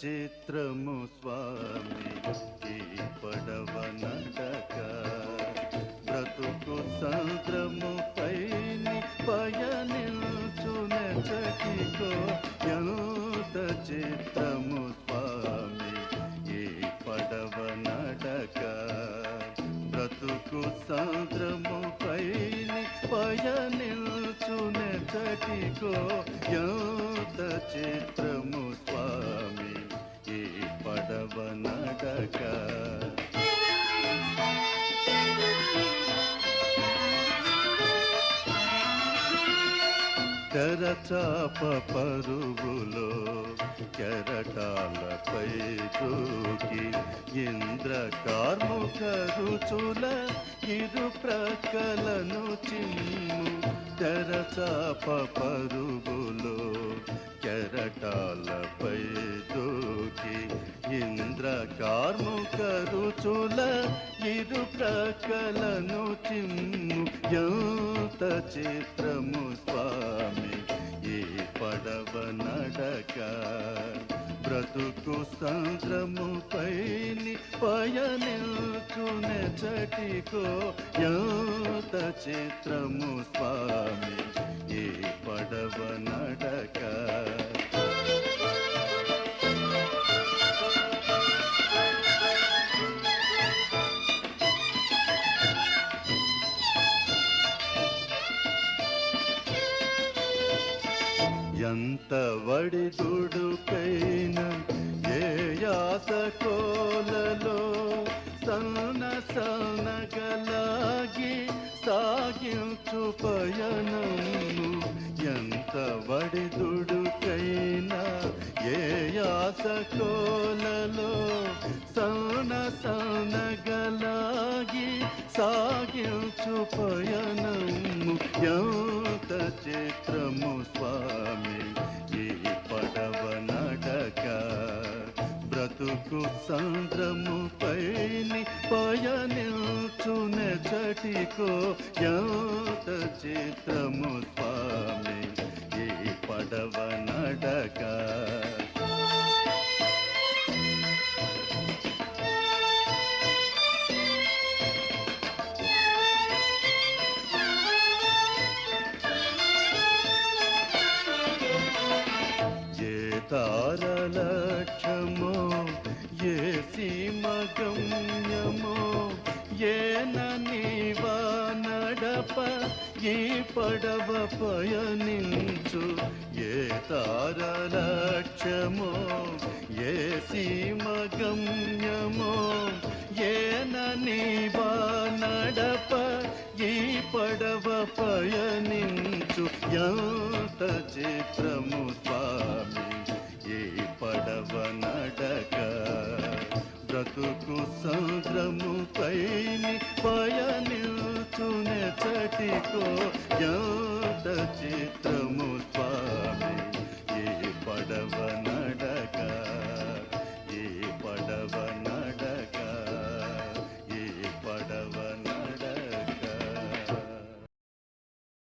చిత్రము స్వామి ఈ పడవ నటక బ్రతుకు సంద్రము పైని పయనిల్చునెచటికో ఎంత చిత్రము స్వామి ఈ పడవ నటక బ్రతుకు సంద్రము పైని పయనిల్చునెచటికో ఎంత చిత్రము స్వామి నడక తెరచాప పరుగులో కెరటాలపై దూకి ఇంద్ర కార్ముక రుచుల ఇరు ప్రక్కలను చిమ్ము. తెరచాప పరుగులో కెరటాలపై కరుచుల ఇరు ప్రకలను చిమ్ము. యంత చిత్రము స్వామి ఈ పడవ నడక. బ్రతుకు సంద్రము పైని పయనిల్చునే చటికో యంత చిత్రము స్వామి ఈ పడవ నడక. వడి దుడుకైన ఏ యాస కోలలో సన్న సన్నగలాగి సాగించు పయనము. ఎంత వడిదుడుకైన ఏ యాస కోలలో సన్న సన్నగలాగి సాగించు పయనము. ఎంత చిత్రము స్వామి బ్రతుకు సంద్రము పైని పయనిల్చునే చటికో ఎంత చిత్రము స్వామి ఈ పడవ నడక. తారలక్షమో తారలక్ష్యమో ఏన సీమగమ్యమో నీవా నడప ఈ పడవ పయనించు. ఏ తార లక్ష్యమో ఏ సీమగమ్యమో ఏన నీవా నడప ఈ పడవ పయనించు. ఎంత చిత్రము స్వామి బ్రతుకు సంద్రము పైని పయనిల్చునే చటికో. ఎంత